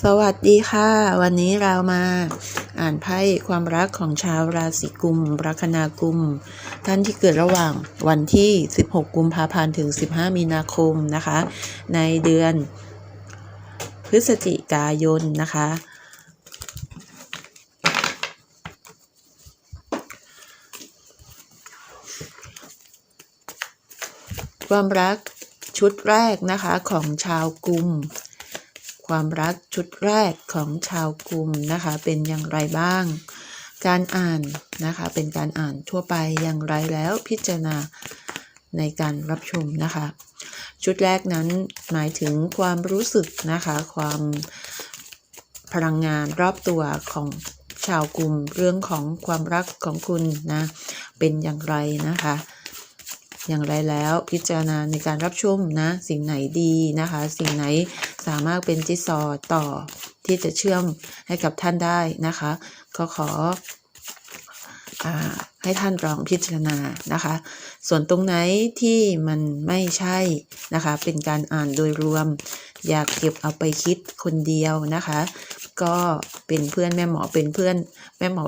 สวัสดีค่ะ วันนี้เรามาอ่านไพ่ความรักของชาวราศีกุมลัคนากุม ท่านที่เกิดระหว่างวันที่ 16 กุมภาพันธ์ถึง 15 มีนาคมนะคะ ในเดือน พฤศจิกายนนะคะ ความรักชุดแรกนะคะของชาวกุม ความรักชุดแรกของชาวกลุ่มนะคะ เป็นอย่างไรบ้าง การอ่านนะคะ เป็นการอ่านทั่วไปอย่างไรแล้วพิจารณาในการรับชมนะคะ ชุดแรกนั้นหมายถึงความรู้สึกนะคะ ความพลังงานรอบตัวของชาวกลุ่มเรื่องของความรักของคุณนะ เป็นอย่างไรนะคะ อย่างไรแล้วพิจารณาในการรับชมนะ สิ่งไหนดีนะคะ สิ่งไหน สามารถเป็นจิ๊กซอว์ต่อที่จะเชื่อมให้กับท่านได้นะคะ ก็ขออให้ท่านลองพิจารณานะคะ ส่วนตรงไหนที่มันไม่ใช่นะคะ เป็นการอ่านโดยรวม อยากเก็บเอาไปคิดคนเดียวนะคะ ก็เป็นเพื่อนแม่หมอเป็นเพื่อนแม่หมอ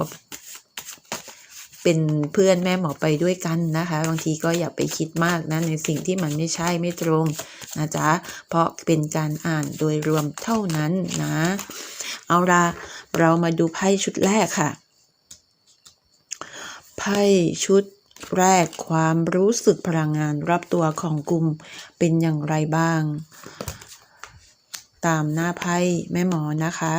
เป็นเพื่อนแม่หมอไปด้วยกันนะคะ บางทีก็อย่าไปคิดมากนะในสิ่งที่มันไม่ใช่ไม่ตรงนะจ๊ะเพราะเป็นการอ่านโดยรวมเท่านั้นนะ เอาละเรามาดูไพ่ชุดแรกค่ะ ไพ่ชุดแรกความรู้สึกพลังงานรอบตัวของกลุ่มเป็นอย่างไรบ้าง ตามหน้าไพ่แม่หมอนะคะ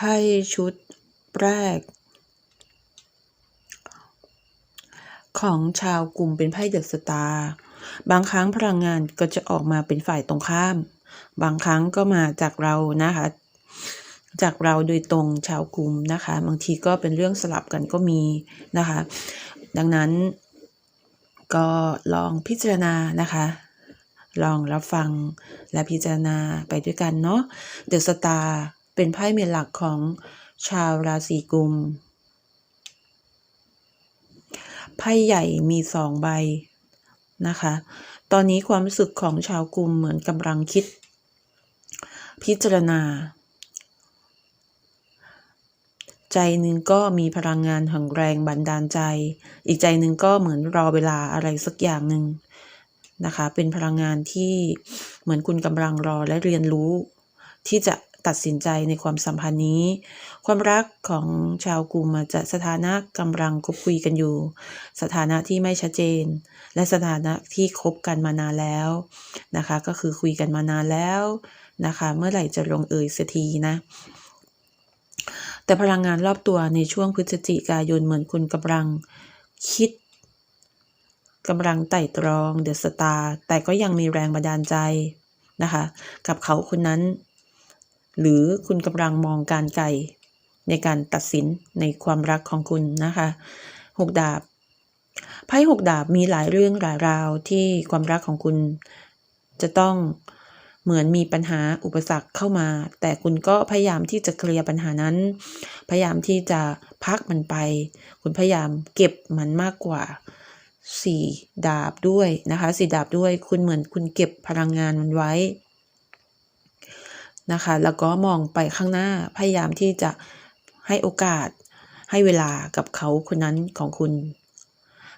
ไพ่ ชุดแรก ของชาวกลุ่มเป็นไพ่เดอะสตาร์บางครั้งพลังงานก็จะออกมาเป็นฝ่ายตรงข้าม บางครั้งก็มาจากเรานะคะ จากเราโดยตรงชาวกลุ่มนะคะ บางทีก็เป็นเรื่องสลับกันก็มีนะคะ ดังนั้นก็ลองพิจารณานะคะ ลองรับฟังและพิจารณาไปด้วยกันเนาะเดอะสตาร์ เป็นไพ่เมนหลักของชาวราศีกุม ไพ่ใหญ่มีสองใบนะคะ ตอนนี้ความรู้สึกของชาวกุมเหมือนกำลังคิด พิจารณา ใจหนึ่งก็มีพลังงานแห่งแรงบันดาลใจ อีกใจหนึ่งก็เหมือนรอเวลาอะไรสักอย่างหนึ่งนะคะ เป็นพลังงานที่เหมือนคุณกำลังรอและเรียนรู้ที่จะ ตัดสินใจในความสัมพันธ์นี้ ความรักของชาวกลุ่มจจะสถานะกำลังคบคุยกันอยู่ สถานะที่ไม่ชัดเจน และสถานะที่คบกันมานานแล้วนะคะ ก็คือคุยกันมานานแล้วนะคะ เมื่อไหร่จะลงเอยสักทีนะแต่พลังงานรอบตัวในช่วงพฤศจิกายนเหมือนคุณกำลังคิดกำลังไต่ตรองเดอะสตาร์แต่ก็ยังมีแรงบันดาลใจนะคะ กับเขาคนนั้น หรือคุณกำลังมองการไกลในการตัดสินในความรักของคุณนะคะหกดาบไพ่หกดาบมีหลายเรื่องหลายราวที่ความรักของคุณจะต้องเหมือนมีปัญหาอุปสรรคเข้ามา แต่คุณก็พยายามที่จะเคลียร์ปัญหานั้น พยายามที่จะพักมันไป คุณพยายามเก็บมันมากกว่าสี่ดาบด้วยนะคะสี่ดาบด้วย คุณเหมือนคุณเก็บพลังงานมันไว้ นะคะ แล้วก็มองไปข้างหน้าพยายามที่จะให้โอกาสให้เวลากับเขาคนนั้นของคุณ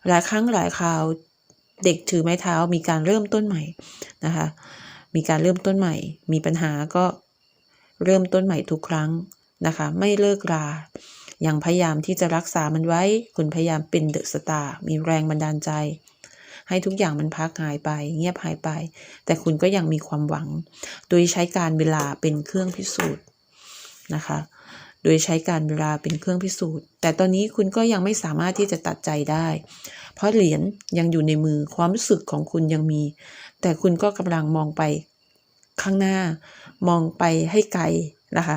หลายครั้งหลายคราวเด็กถือไม้เท้ามีการเริ่มต้นใหม่นะคะ มีการเริ่มต้นใหม่ มีปัญหาก็เริ่มต้นใหม่ทุกครั้งนะคะ ไม่เลิกรายังพยายามที่จะรักษามันไว้ คุณพยายามเป็นเดอะสตาร์มีแรงบันดาลใจ ให้ทุกอย่างมันพักหายไป เงียบหายไป แต่คุณก็ยังมีความหวัง โดยใช้การเวลาเป็นเครื่องพิสูจน์นะคะ โดยใช้การเวลาเป็นเครื่องพิสูจน์ แต่ตอนนี้คุณก็ยังไม่สามารถที่จะตัดใจได้ เพราะเหรียญยังอยู่ในมือความรู้สึกของคุณยังมี แต่คุณก็กำลังมองไปข้างหน้ามองไปให้ไกลนะคะ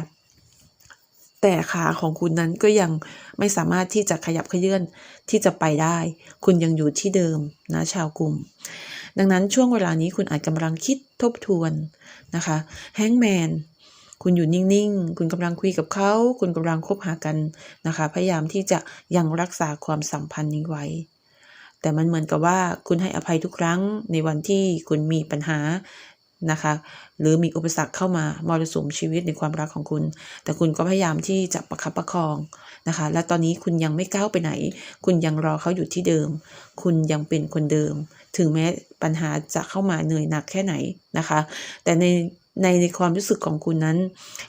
แต่ขาของคุณนั้นก็ยังไม่สามารถที่จะขยับเขยื่อนที่จะไปได้ คุณยังอยู่ที่เดิมนะชาวกลุ่ม ดังนั้นช่วงเวลานี้คุณอาจกำลังคิดทบทวนนะคะแฮงแมนคุณอยู่นิ่งๆ คุณกำลังคุยกับเขา คุณกำลังคบหากันนะคะ พยายามที่จะยังรักษาความสัมพันธ์นี้ไว้ แต่มันเหมือนกับว่าคุณให้อภัยทุกครั้งในวันที่คุณมีปัญหา นะคะ หรือมีอุปสรรคเข้ามามรสุมชีวิตในความรักของคุณ แต่คุณก็พยายามที่จะประคับประคองนะคะ และตอนนี้คุณยังไม่ก้าวไปไหน คุณยังรอเขาอยู่ที่เดิม คุณยังเป็นคนเดิม ถึงแม้ปัญหาจะเข้ามาเหนื่อยหนักแค่ไหนนะคะ แต่ในในในความรู้สึกของคุณนั้น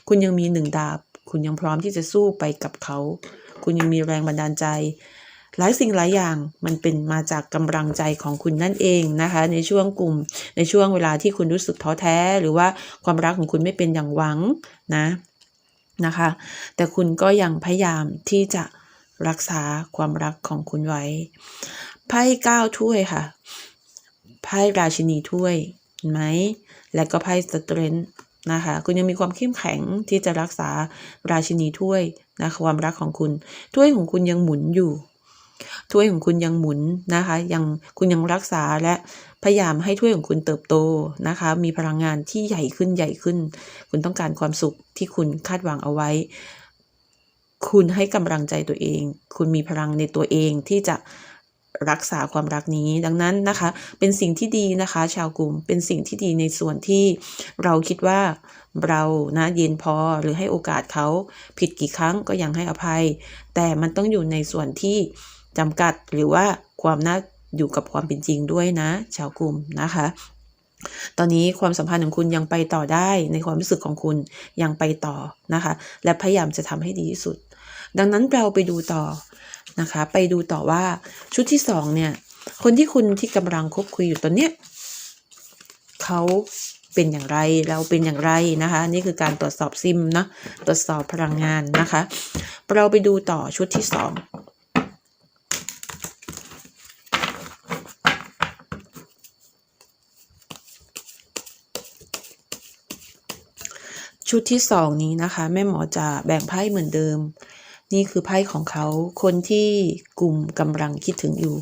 คุณยังมีหนึ่งดาบ คุณยังพร้อมที่จะสู้ไปกับเขา คุณยังมีแรงบันดาลใจ หลายสิ่งหลายอย่างมันเป็นมาจากกำลังใจของคุณนั่นเองนะคะ ในช่วงกลุ่มในช่วงเวลาที่คุณรู้สึกท้อแท้ หรือว่าความรักของคุณไม่เป็นอย่างหวังนะนะคะ แต่คุณก็ยังพยายามที่จะรักษาความรักของคุณไว้ไพ่เก้าถ้วยค่ะไพ่ราชินีถ้วยเห็นไหมและก็ไพ่สเตรนนะคะคุณยังมีความเข้มแข็งที่จะรักษาราชินีถ้วยนะความรักของคุณถ้วยของคุณยังหมุนอยู่ ถ้วยของคุณยังหมุนนะคะ ยังคุณยังรักษาและพยายามให้ถ้วยของคุณเติบโตนะคะ มีพลังงานที่ใหญ่ขึ้นใหญ่ขึ้น คุณต้องการความสุขที่คุณคาดหวังเอาไว้ คุณให้กำลังใจตัวเอง คุณมีพลังในตัวเองที่จะรักษาความรักนี้ดังนั้นนะคะ เป็นสิ่งที่ดีนะคะ ชาวกลุ่มเป็นสิ่งที่ดีในส่วนที่เราคิดว่าเรานะเย็นพอหรือให้โอกาสเขาผิดกี่ครั้งก็ยังให้อภัย แต่มันต้องอยู่ในส่วนที่ จำกัดหรือว่าความน่าอยู่กับความเป็นจริงด้วยนะ ชาวกลุ่มนะคะ ตอนนี้ความสัมพันธ์ของคุณยังไปต่อได้ในความรู้สึกของคุณยังไปต่อนะคะ และพยายามจะทำให้ดีที่สุด ดังนั้นเราไปดูต่อนะคะ ไปดูต่อว่าชุดที่สองเนี่ย คนที่คุณที่กำลังคบคุยอยู่ตอนเนี้ยเขาเป็นอย่างไรเราเป็นอย่างไรนะคะ นี่คือการตรวจสอบซิมนะตรวจสอบพลังงานนะคะ เราไปดูต่อชุดที่สอง ชุดที่สองนี้นะคะ แม่หมอจะแบ่งไพ่เหมือนเดิม นี่คือไพ่ของเขาคนที่กลุ่มกำลังคิดถึงอยู่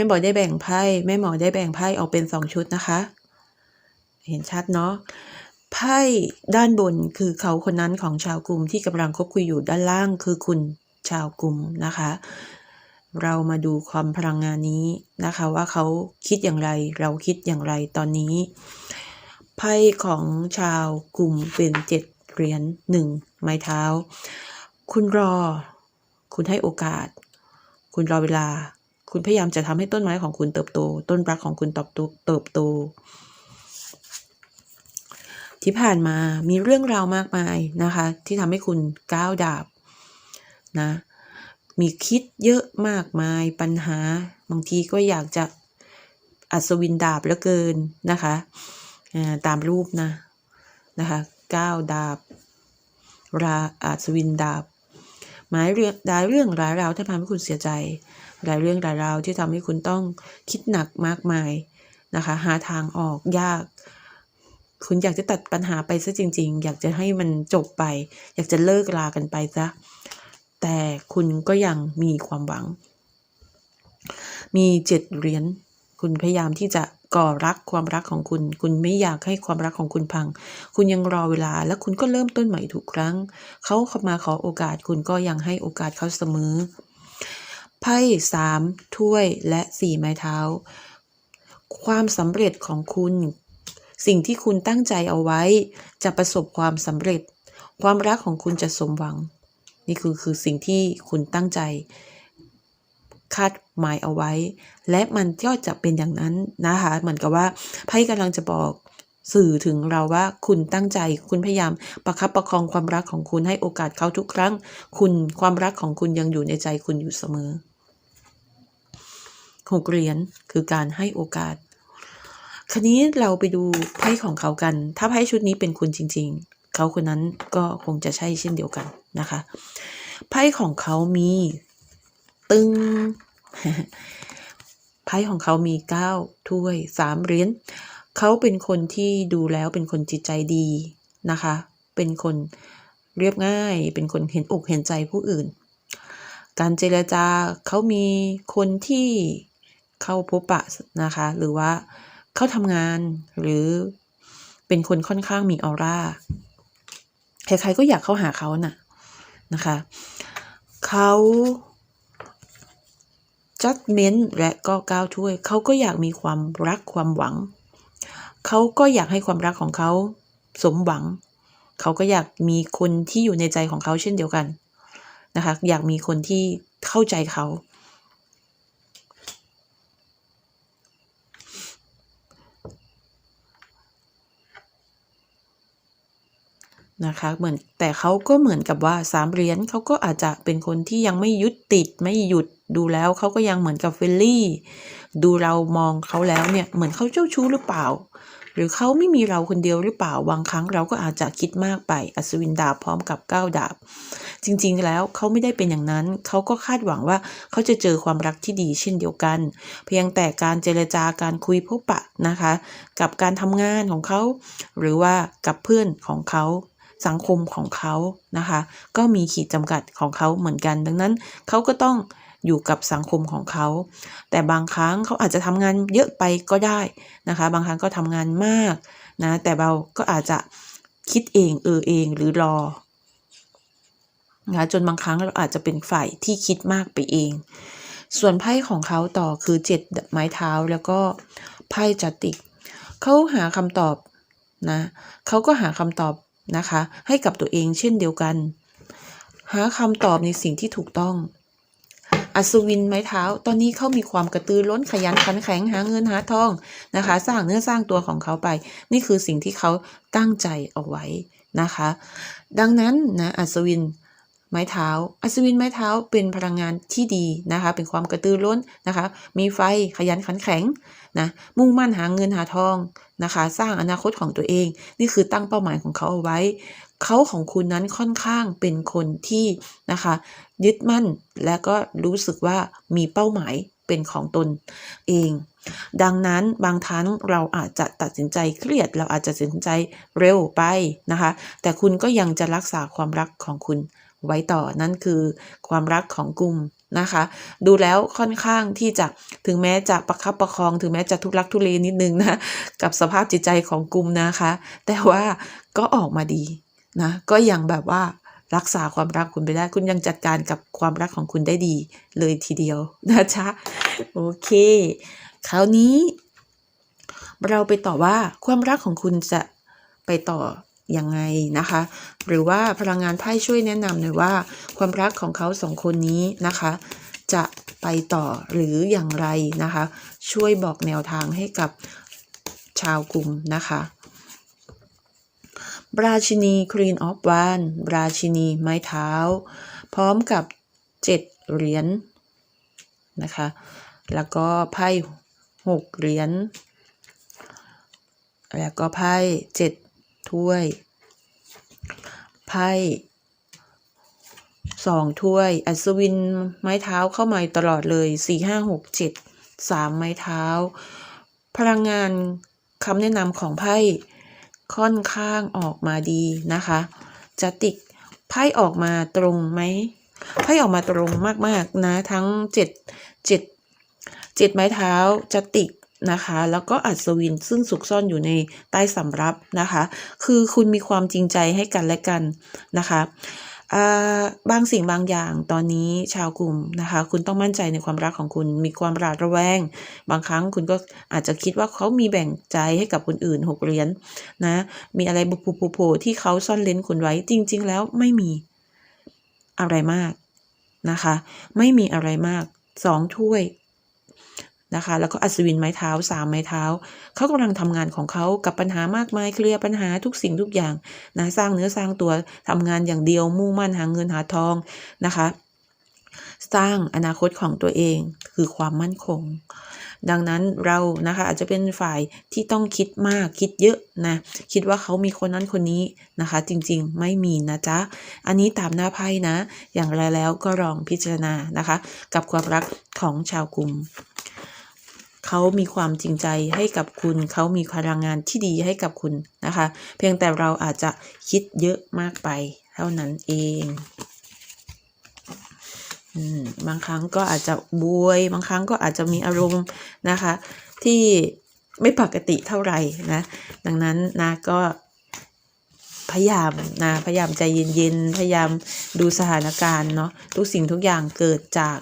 ม่หมอได้แบ่งไพ่แม่หมอได้แบ่งไพ่ออกเป็นสองชุดนะคะ เห็นชัดเนาะไพ่ด้านบนคือเขาคนนั้นของชาวกลุ่มที่กำลังคบคุยอยู่ด้านล่างคือคุณชาวกลุ่มนะคะ เรามาดูความพลังงานนี้นะคะ ว่าเขาคิดอย่างไรเราคิดอย่างไรตอนนี้ไพ่ของชาวกลุ่มเป็นเจ็ดเหรียญหนึ่งไม้เท้า คุณรอ คุณให้โอกาส คุณรอเวลา คุณพยายามจะทำให้ต้นไม้ของคุณเติบโต ต้นรักของคุณเติบโตเติบโต ที่ผ่านมามีเรื่องราวมากมายนะคะ ที่ทำให้คุณก้าวดาบนะ มีคิดเยอะมากมายปัญหา บางทีก็อยากจะอัศวินดาบเหลือเกินนะคะตามรูปนะนะคะก้าวดาบ ราอัศวินดาบ หมายเรื่องหลายเรื่องหลายราวที่ทำให้คุณเสียใจ หลายเรื่องหลายราวที่ทำให้คุณต้องคิดหนักมากมายนะคะ หาทางออกยาก คุณอยากจะตัดปัญหาไปซะจริง ๆ อยากจะให้มันจบไป อยากจะเลิกลากันไปซะแต่คุณก็ยังมีความหวัง มีเจ็ดเหรียญคุณพยายามที่จะ ก่อรักความรักของคุณ คุณไม่อยากให้ความรักของคุณพัง คุณยังรอเวลา แล้วคุณก็เริ่มต้นใหม่ทุกครั้ง เขาเข้ามาขอโอกาสคุณก็ยังให้โอกาสเขาเสมอ ไพ่สามถ้วยและสี่ไม้เท้า ความสำเร็จของคุณ สิ่งที่คุณตั้งใจเอาไว้ จะประสบความสำเร็จ ความรักของคุณจะสมหวัง นี่คือคือสิ่งที่คุณตั้งใจ คาดหมายเอาไว้ และมันก็จะเป็นอย่างนั้นนะคะ เหมือนกับว่าไพ่กำลังจะบอกสื่อถึงเราว่าคุณตั้งใจคุณพยายามประคับประคองความรักของคุณให้โอกาสเขาทุกครั้ง คุณความรักของคุณยังอยู่ในใจคุณอยู่เสมอหกเหรียญคือการให้โอกาส คราวนี้เราไปดูไพ่ของเขากัน ถ้าไพ่ชุดนี้เป็นคุณจริง ๆ เขาคนนั้นก็คงจะใช่เช่นเดียวกันนะคะไพ่ของเขามี ตึงไพ่ของเขามีเก้าถ้วยสามเหรียญเขาเป็นคนที่ดูแล้วเป็นคนจิตใจดีนะคะ เป็นคนเรียบง่าย เป็นคนเห็นอกเห็นใจผู้อื่น การเจรจาเขามีคนที่เข้าพบปะนะคะ หรือว่าเข้าทำงานหรือเป็นคนค่อนข้างมีออร่า ใครๆก็อยากเข้าหาเขาน่ะนะคะ เขา judgment และก็ก้าวถ้วย เขาก็อยากมีความรักความหวัง เขาก็อยากให้ความรักของเขาสมหวัง เขาก็อยากมีคนที่อยู่ในใจของเขาเช่นเดียวกันนะคะ อยากมีคนที่เข้าใจเขา นะคะเหมือนแต่เขาก็เหมือนกับว่าสามเหรียญเขาก็อาจจะเป็นคนที่ยังไม่ยึดติดไม่หยุดดูแล้วเขาก็ยังเหมือนกับเฟลลี่ ดูเรามองเขาแล้วเนี่ยเหมือนเขาเจ้าชู้หรือเปล่า หรือเขาไม่มีเราคนเดียวหรือเปล่าบางครั้งเราก็อาจจะคิดมากไปอัศวินดาบพร้อมกับก้าวดาบ จริงๆแล้วเขาไม่ได้เป็นอย่างนั้น เขาก็คาดหวังว่าเขาจะเจอความรักที่ดีเช่นเดียวกัน เพียงแต่การเจรจาการคุยพบปะนะคะ กับการทำงานของเขา หรือว่ากับเพื่อนของเขา สังคมของเขานะคะ ก็มีขีดจำกัดของเขาเหมือนกัน ดังนั้นเขาก็ต้องอยู่กับสังคมของเขา แต่บางครั้งเขาอาจจะทำงานเยอะไปก็ได้นะคะ บางครั้งก็ทำงานมากนะแต่เราก็อาจจะคิดเองเออเองหรือรอนะจนบางครั้งเราอาจจะเป็นฝ่ายที่คิดมากไปเอง ส่วนไพ่ของเขาต่อคือเจ็ดไม้เท้าแล้วก็ไพ่จัติกเขาหาคำตอบนะเขาก็หาคำตอบ นะคะ ให้กับตัวเองเช่นเดียวกัน หาคำตอบในสิ่งที่ถูกต้อง อัศวินไม้เท้า ตอนนี้เขามีความกระตือร้นขยันขันแข็งหาเงินหาทองนะคะ สร้างเนื้อสร้างตัวของเขาไป นี่คือสิ่งที่เขาตั้งใจเอาไว้นะคะ ดังนั้นนะอัศวิน ไม้เท้า อัศวินไม้เท้าเป็นพลังงานที่ดีนะคะ เป็นความกระตือร้นนะคะ มีไฟขยันขันแข็งนะ มุ่งมั่นหาเงินหาทองนะคะ สร้างอนาคตของตัวเอง นี่คือตั้งเป้าหมายของเขาเอาไว้ เขาของคุณนั้นค่อนข้างเป็นคนที่นะคะ ยึดมั่นและก็รู้สึกว่ามีเป้าหมายเป็นของตนเอง ดังนั้นบางครั้งเราอาจจะตัดสินใจเครียด เราอาจจะตัดสินใจเร็วไปนะคะ แต่คุณก็ยังจะรักษาความรักของคุณ ไว้ต่อนั่นคือความรักของกลุ่มนะคะ ดูแล้วค่อนข้างที่จะถึงแม้จะประคับประคอง ถึงแม้จะทุรักทุเลนิดนึงนะ กับสภาพจิตใจของกลุ่มนะคะ แต่ว่าก็ออกมาดีนะ ก็ยังแบบว่ารักษาความรักคุณไปได้ คุณยังจัดการกับความรักของคุณได้ดีเลยทีเดียวนะจ๊ะโอเค คราวนี้ เราไปต่อว่าความรักของคุณจะไปต่อ ยังไงนะคะ หรือว่าพลังงานไพ่ช่วยแนะนำหน่อยว่า ความรักของเขาสองคนนี้นะคะ จะไปต่อหรืออย่างไรนะคะ ช่วยบอกแนวทางให้กับชาวกลุ่มนะคะราชินี Queen of Wands ราชินีไม้เท้า พร้อมกับเจ็ดเหรียญนะคะ แล้วก็ไพ่หกเหรียญ แล้วก็ไพ่เจ็ด ถ้วย ไพ่สองถ้วย อัศวินไม้เท้าเข้ามาตลอดเลยสี่ห้าหกเจ็ดสามไม้เท้า พลังงานคำแนะนำของไพ่ค่อนข้างออกมาดีนะคะจะติกไพ่ออกมาตรงไหมไพ่ออกมาตรงมากๆนะทั้งเจ็ดเจ็ดเจ็ดไม้เท้าจะติก นะคะ แล้วก็อัศวินซึ่งสุกซ่อนอยู่ในใต้สำรับนะคะ คือคุณมีความจริงใจให้กันและกันนะคะบางสิ่งบางอย่างตอนนี้ชาวกลุ่มนะคะ คุณต้องมั่นใจในความรักของคุณมีความหวาดระแวง บางครั้งคุณก็อาจจะคิดว่าเขามีแบ่งใจให้กับคนอื่นหกเหรียญนะมีอะไรบุปุโผที่เขาซ่อนเลนคุณไว้จริง ๆ แล้วไม่มีอะไรมากนะคะ ไม่มีอะไรมากสองถ้วย นะคะ แล้วก็อัศวินไม้เท้าสามไม้เท้า เขากำลังทำงานของเขากับปัญหามากมายเคลียร์ปัญหาทุกสิ่งทุกอย่างนะสร้างเนื้อสร้างตัวทำงานอย่างเดียวมุ่งมั่นหาเงินหาทองนะคะ สร้างอนาคตของตัวเองคือความมั่นคง ดังนั้นเรานะคะอาจจะเป็นฝ่ายที่ต้องคิดมากคิดเยอะนะคิดว่าเขามีคนนั้นคนนี้นะคะ จริงๆไม่มีนะจ๊ะ อันนี้ตามหน้าไพ่นะ อย่างไรแล้วก็ลองพิจารณานะคะ กับความรักของชาวกลุ่ม เขามีความจริงใจให้กับคุณ เขามีพลังงานที่ดีให้กับคุณนะคะ เพียงแต่เราอาจจะคิดเยอะมากไป เท่านั้นเองอืมบางครั้งก็อาจจะบวย บางครั้งก็อาจจะมีอารมณ์นะคะ ที่ไม่ปกติเท่าไหร่นะ ดังนั้นนะก็พยายามนะพยายามใจเย็นๆ พยายามดูสถานการณ์เนาะทุกสิ่งทุกอย่างเกิดจาก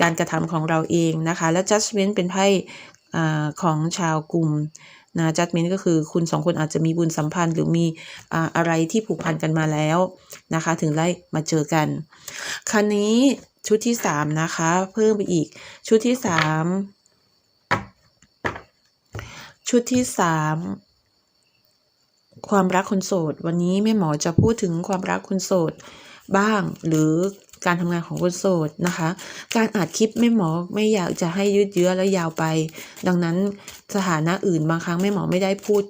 การกระทำของเราเองนะคะ และ judgment เป็นไพ่ของชาวกลุ่มนะ judgment ก็คือคุณสองคนอาจจะมีบุญสัมพันธ์หรือมีอ่าอะไรที่ผูกพันกันมาแล้วนะคะ ถึงได้มาเจอกัน คราวนี้ชุดที่สามนะคะ เพิ่มไปอีกชุดที่สามชุดที่สามความรักคนโสด วันนี้แม่หมอจะพูดถึงความรักคนโสดบ้าง หรือ การทำงานของคนโสดนะคะ การอัดคลิปแม่หมอไม่อยากจะให้ยืดเยื้อและยาวไป ดังนั้นสถานะอื่นบางครั้งแม่หมอไม่ได้พูด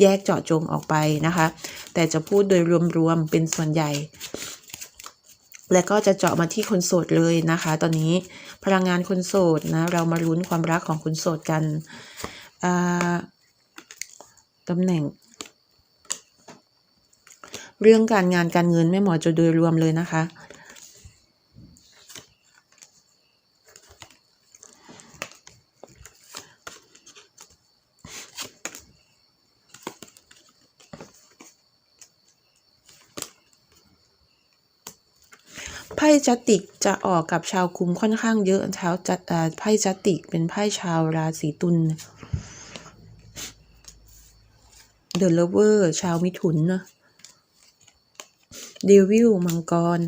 แยกเจาะจงออกไปนะคะ แต่จะพูดโดยรวมๆเป็นส่วนใหญ่ และก็จะเจาะมาที่คนโสดเลยนะคะ ตอนนี้พลังงานคนโสดนะ เรามาลุ้นความรักของคนโสดกันตำแหน่ง เรื่องการงานการเงินแม่หมอจะโดยรวมเลยนะคะ พ่จัตติกจะออกกับชาวคุมค่อนข้างเยอะชาวจัตอ่าไพ่จัตติกเป็นไพ่ชาวราศีตุลเดลเวอร์ชาวมิถุนนะเดวิลมังกร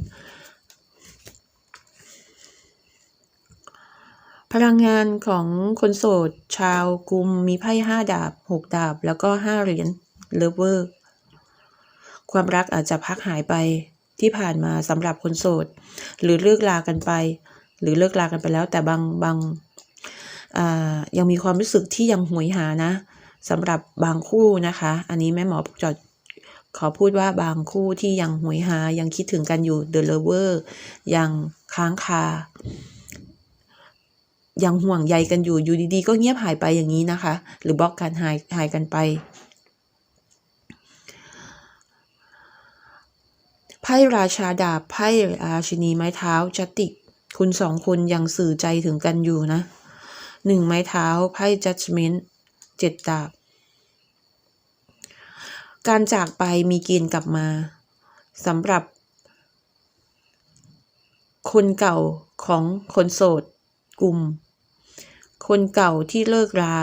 พลังงานของคนโสด ชาวกุมมีไพ่ห้าดาบหกดาบ แล้วก็ห้าเหรียญเลเวอร์ ความรักอาจจะพักหายไป ที่ผ่านมาสำหรับคนโสด หรือเลิกลากันไป หรือเลิกลากันไปแล้ว แต่บางบางยังมีความรู้สึกที่ยังหวยหานะสำหรับบางคู่นะคะ อันนี้แม่หมอจอดขอพูดว่าบางคู่ที่ยังหวยหา ยังคิดถึงกันอยู่ The Lover ยังค้างคา ยังห่วงใยกันอยู่อยู่ดีๆ ก็เงียบหายไปอย่างนี้นะคะ หรือบล็อกกันหายหายกันไป พ่ราชาดาบไพ่ราชินีไม้เท้าจติก คุณสองคนยังสื่อใจถึงกันอยู่นะหนึ่งไม้เท้าไพ่ judgment เจ็ดดาบ การจากไปมีเกณฑ์กลับมาสำหรับ คนเก่าของคนโสดกลุ่ม คนเก่าที่เลิกรา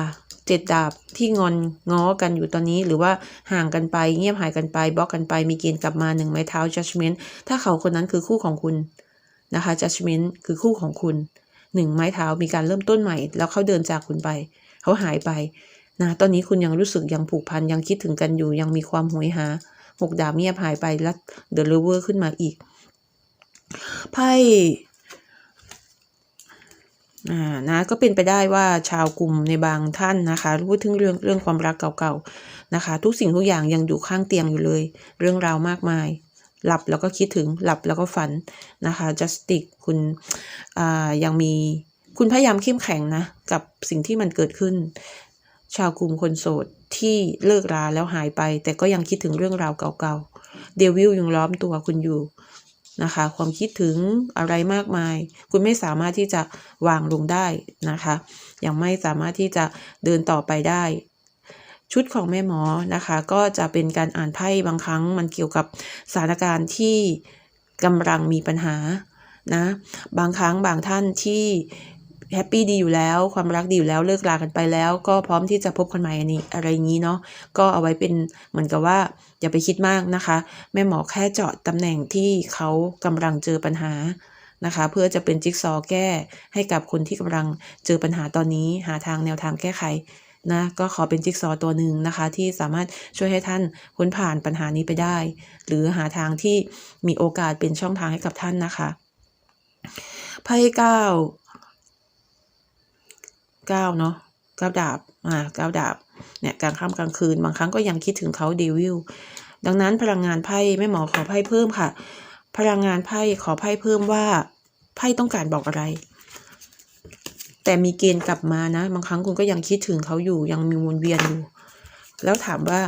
เจ็ดดาบที่งอนง้อกันอยู่ตอนนี้ หรือว่าห่างกันไป เงียบหายกันไปบล็อกกันไป มีเกณฑ์กลับมาหนึ่งไม้เท้า judgment ถ้าเขาคนนั้นคือคู่ของคุณนะคะ judgment คือคู่ของคุณหนึ่งไม้เท้ามีการเริ่มต้นใหม่ แล้วเขาเดินจากคุณไป เขาหายไปนะตอนนี้คุณยังรู้สึกยังผูกพันยังคิดถึงกันอยู่ ยังมีความหวยหาหกดาบเงียบหายไปแล้วเดอะเลเวอร์ขึ้นมาอีกไพ่ นะก็เป็นไปได้ว่าชาวกลุ่มในบางท่านนะคะพูดถึงเรื่องเรื่องความรักเก่าๆนะคะ ทุกสิ่งทุกอย่างยังอยู่ข้างเตียงอยู่เลย เรื่องราวมากมาย หลับแล้วก็คิดถึงหลับแล้วก็ฝันนะคะจัสติกคุณอ่ายังมีคุณพยายามเข้มแข็งนะ กับสิ่งที่มันเกิดขึ้น ชาวกลุ่มคนโสดที่เลิกราแล้วหายไป แต่ก็ยังคิดถึงเรื่องราวเก่าๆเดวิลยังล้อมตัวคุณอยู่ นะคะ ความคิดถึงอะไรมากมาย คุณไม่สามารถที่จะวางลงได้นะคะ ยังไม่สามารถที่จะเดินต่อไปได้ ชุดของแม่หมอนะคะ ก็จะเป็นการอ่านไพ่บางครั้ง มันเกี่ยวกับสถานการณ์ที่กำลังมีปัญหานะ บางครั้งบางท่านที่ แฮปปี้ดีอยู่แล้ว ความรักดีอยู่แล้วเลิกลากันไปแล้ว ก็พร้อมที่จะพบคนใหม่อันนี้อะไรอย่างนี้เนาะก็เอาไว้เป็นเหมือนกับว่าอย่าไปคิดมากนะคะ แม่หมอแค่เจาะตำแหน่งที่เขากำลังเจอปัญหานะคะ เพื่อจะเป็นจิ๊กซอว์แก้ให้กับคนที่กำลังเจอปัญหาตอนนี้ หาทางแนวทางแก้ไขนะก็ขอเป็นจิ๊กซอว์ตัวหนึ่งนะคะ ที่สามารถช่วยให้ท่านพ้นผ่านปัญหานี้ไปได้ หรือหาทางที่มีโอกาสเป็นช่องทางให้กับท่านนะคะไพ่เก้า เก้าเนาะเก้าดาบอ่าเก้าดาบเนี่ยกลางค่ำกลางคืน บางครั้งก็ยังคิดถึงเขาเดวิลดังนั้นพลังงานไพ่แม่หมอขอไพ่เพิ่มค่ะ พลังงานไพ่ขอไพ่เพิ่มว่าไพ่ต้องการบอกอะไร แต่มีเกณฑ์กลับมานะ บางครั้งคุณก็ยังคิดถึงเขาอยู่ยังมีวนเวียนอยู่ แล้วถามว่า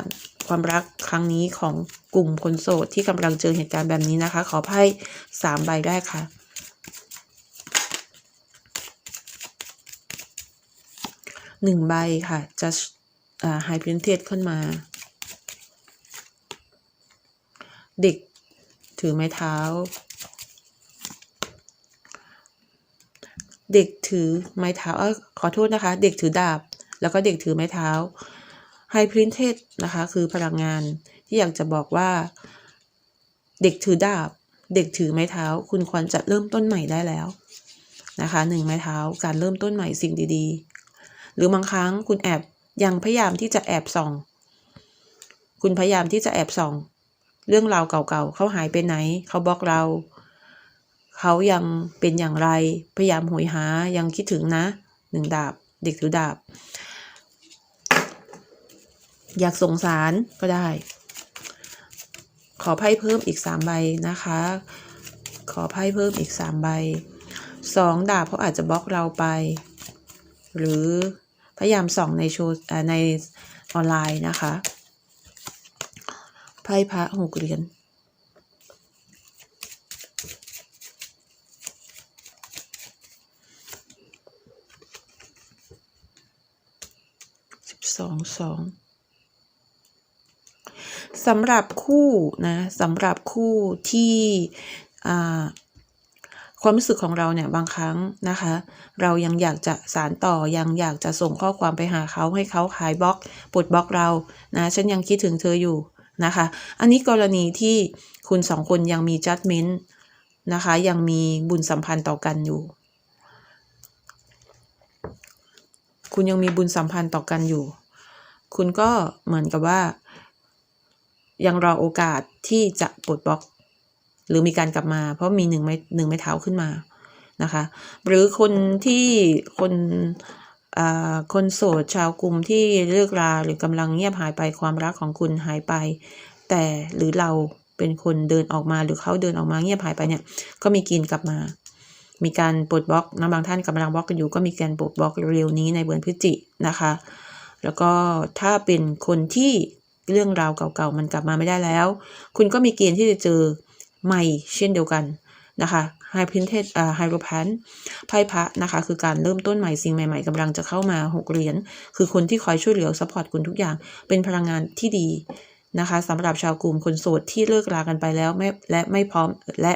ความรักครั้งนี้ของกลุ่มคนโสดที่กำลังเจอเหตุการณ์แบบนี้นะคะ ขอไพ่สามใบได้ค่ะ หนึ่งใบค่ะ จะไฮพ i นเท d ขึ้นมา เด็กถือไม้เท้า เด็กถือไม้เท้าเออขอโทษนะคะ เด็กถือดาบ แล้วก็เด็กถือไม้เท้าไฮพ i นเท d นะคะ คือพลังงานที่อยากจะบอกว่า เด็กถือดาบ เด็กถือไม้เท้า คุณควรจะเริ่มต้นใหม่ได้แล้วนะคะหนึ่งไม้เท้าการเริ่มต้นใหม่สิ่งดี ๆ หรือบางครั้งคุณแอบยังพยายามที่จะแอบส่อง คุณพยายามที่จะแอบส่อง เรื่องราวเก่าๆเขาหายไปไหน เขาบล็อกเรา เขายังเป็นอย่างไร พยายามหวยหายังคิดถึงนะหนึ่งดาบ เด็กถือดาบ อยากสงสารก็ได้ ขอไพ่เพิ่มอีกสามใบนะคะ ขอไพ่เพิ่มอีกสามใบสองดาบเขาอาจจะบล็อกเราไป หรือ พยายามส่องในโชว์ในออนไลน์นะคะไพ่พระหกเหรียญสิบสองสองสำหรับคู่นะสำหรับคู่ที่ ความรู้สึกของเราเนี่ยบางครั้งนะคะ เรายังอยากจะสารต่อยังอยากจะส่งข้อความไปหาเขาให้เขาขายบล็อกปลดบล็อกเรานะฉันยังคิดถึงเธออยู่นะคะ อันนี้กรณีที่คุณสองคนยังมีจัดเม้นต์นะคะยังมีบุญสัมพันธ์ต่อกันอยู่ คุณยังมีบุญสัมพันธ์ต่อกันอยู่ คุณก็เหมือนกับว่า ยังรอโอกาสที่จะปลดบล็อก หรือมีการกลับมาเพราะมีหนึ่งไม้หนึ่งไม้เท้าขึ้นมานะคะ หรือคนที่คนคนโสดชาวกลุ่มที่เลิกราหรือกำลังเงียบหายไปความรักของคุณหายไป แต่หรือเราเป็นคนเดินออกมาหรือเขาเดินออกมาเงียบหายไปเนี่ย ก็มีกินกลับมา มีการปลดบล็อกนะบางท่านกำลังบล็อกกันอยู่ก็มีการปลดบล็อกเร็วนี้ในเดือนพฤศจินะคะ แล้วก็ถ้าเป็นคนที่เรื่องราวเก่าๆมันกลับมาไม่ได้แล้ว คุณก็มีเกณฑ์ที่จะเจอ ใหม่เช่นเดียวกันนะคะไฮพินเทสอ่าไฮโรแพนไพ่พระนะคะ คือการเริ่มต้นใหม่สิ่งใหม่ๆกำลังจะเข้ามาหกเหรียญคือคนที่คอยช่วยเหลือซัพพอร์ตคุณทุกอย่าง เป็นพลังงานที่ดีนะคะสำหรับชาวกลุ่มคนโสดที่เลิกลากันไปแล้วไม่และไม่พร้อมและ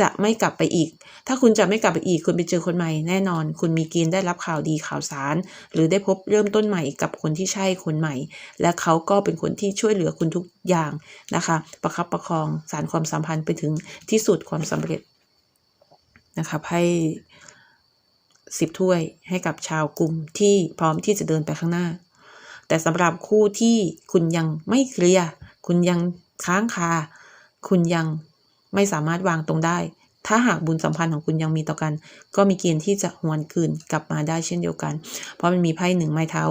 จะไม่กลับไปอีก ถ้าคุณจะไม่กลับไปอีก คุณไปเจอคนใหม่แน่นอน คุณมีเกณฑ์ได้รับข่าวดีข่าวสาร หรือได้พบเริ่มต้นใหม่กับคนที่ใช่คนใหม่ และเขาก็เป็นคนที่ช่วยเหลือคุณทุกอย่างนะคะ ประคับประคองสารความสัมพันธ์ไปถึงที่สุดความสำเร็จนะคะให้สิบถ้วยให้กับชาวกลุ่มที่พร้อมที่จะเดินไปข้างหน้า แต่สำหรับคู่ที่คุณยังไม่เคลียร์คุณยังค้างคา คุณยัง ไม่สามารถวางตรงได้ ถ้าหากบุญสัมพันธ์ของคุณยังมีต่อกัน ก็มีเกณฑ์ที่จะหวนคืนกลับมาได้เช่นเดียวกัน เพราะมันมีไพ่หนึ่งไม้เท้า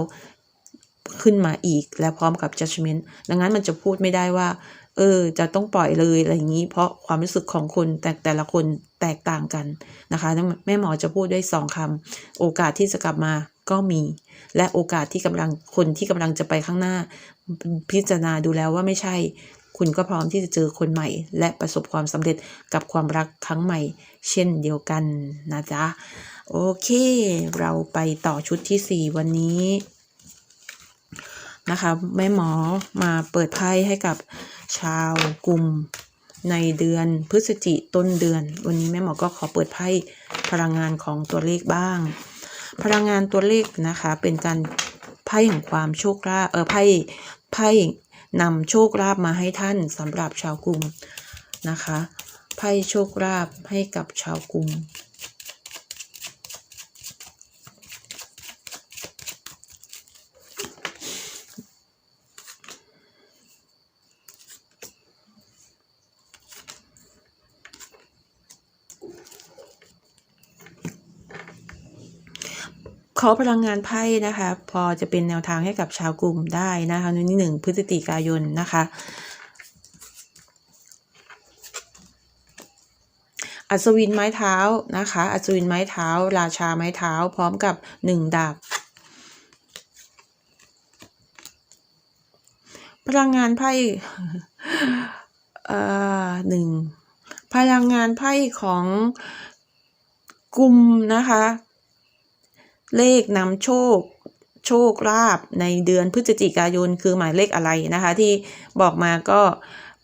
ขึ้นมาอีก และพร้อมกับ judgment ดังนั้นมันจะพูดไม่ได้ว่า เออ จะต้องปล่อยเลยอะไรอย่างนี้ เพราะความรู้สึกของคนแต่แต่ละคนแตกต่างกันนะคะแม่หมอจะพูดด้วยสองคำโอกาสที่จะกลับมาก็มี และโอกาสที่กำลังคนที่กำลังจะไปข้างหน้า พิจารณาดูแล้วว่าไม่ใช่ คุณก็พร้อมที่จะเจอคนใหม่ และประสบความสำเร็จกับความรักครั้งใหม่ เช่นเดียวกันนะจ๊ะ โอเค เราไปต่อชุดที่ 4 วันนี้นะคะแม่หมอมาเปิดไพ่ให้กับชาวกลุ่มในเดือนพฤศจิต้นเดือน วันนี้แม่หมอก็ขอเปิดไพ่พลังงานของตัวเลขบ้าง พลังงานตัวเลขนะคะเป็นการไพ่แห่งความโชคลาภเออไพ่ไพ่ นำโชคลาภมาให้ท่านสำหรับชาวกลุ่มนะคะไพ่โชคลาภให้กับชาวกลุ่ม ขอพลังงานไพ่นะคะ พอจะเป็นแนวทางให้กับชาวกลุ่มได้นะคะในนี้หนึ่งพฤศจิกายนนะคะอัศวินไม้เท้านะคะ อัศวินไม้เท้า ราชาไม้เท้า พร้อมกับหนึ่งดาบพลังงานไพ่เอ่อหนึ่งพลังงานไพ่ของกลุ่มนะคะ เลขนำโชค โชคลาภในเดือนพฤศจิกายนคือหมายเลขอะไรนะคะ ที่บอกมาก็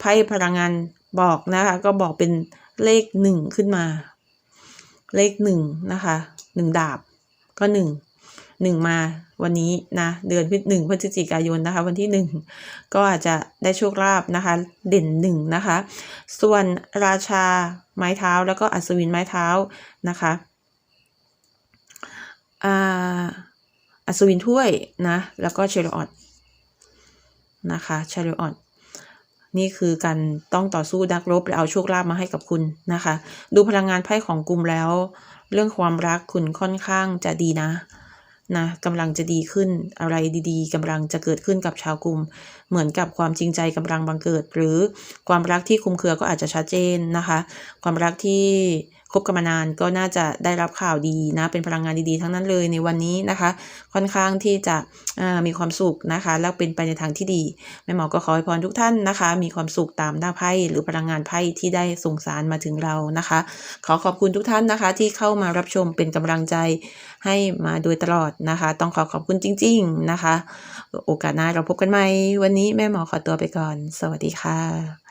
ไพ่พลังงานบอกนะคะ ก็บอกเป็นเลขหนึ่งขึ้นมา เลขหนึ่งนะคะหนึ่งดาบก็หนึ่งหนึ่งมาวันนี้นะเดือนพฤศหนึ่งพฤศจิกายนนะคะ วันที่หนึ่งก็อาจจะได้โชคลาภนะคะ เด่นหนึ่งนะคะ ส่วนราชาไม้เท้าแล้วก็อัศวินไม้เท้านะคะ อัศวินถ้วยนะ แล้วก็เชลออดนะคะเชลออดนี่คือการต้องต่อสู้นักรบและเอาโชคลาภมาให้กับคุณนะคะ ดูพลังงานไพ่ของกลุ่มแล้ว เรื่องความรักคุณค่อนข้างจะดีนะนะกำลังจะดีขึ้นอะไรดีๆกำลังจะเกิดขึ้นกับชาวกลุ่ม เหมือนกับความจริงใจกำลังบังเกิด หรือความรักที่คลุมเครือก็อาจจะชัดเจนนะคะ ความรักที่ คบกันมานานก็น่าจะได้รับข่าวดีนะ เป็นพลังงานดีๆ ทั้งนั้นเลยในวันนี้นะคะ ค่อนข้างที่จะมีความสุขนะคะ แล้วเป็นไปในทางที่ดีแม่หมอก็ขอให้พรทุกท่านนะคะ มีความสุขตามหน้าไพ่หรือพลังงานไพ่ที่ได้ส่งสารมาถึงเรานะคะ ขอขอบคุณทุกท่านนะคะ ที่เข้ามารับชมเป็นกำลังใจให้มาโดยตลอดนะคะ ต้องขอขอบคุณจริง ๆนะคะ โอกาสหน้าเราพบกันใหม่วันนี้แม่หมอขอตัวไปก่อน สวัสดีค่ะ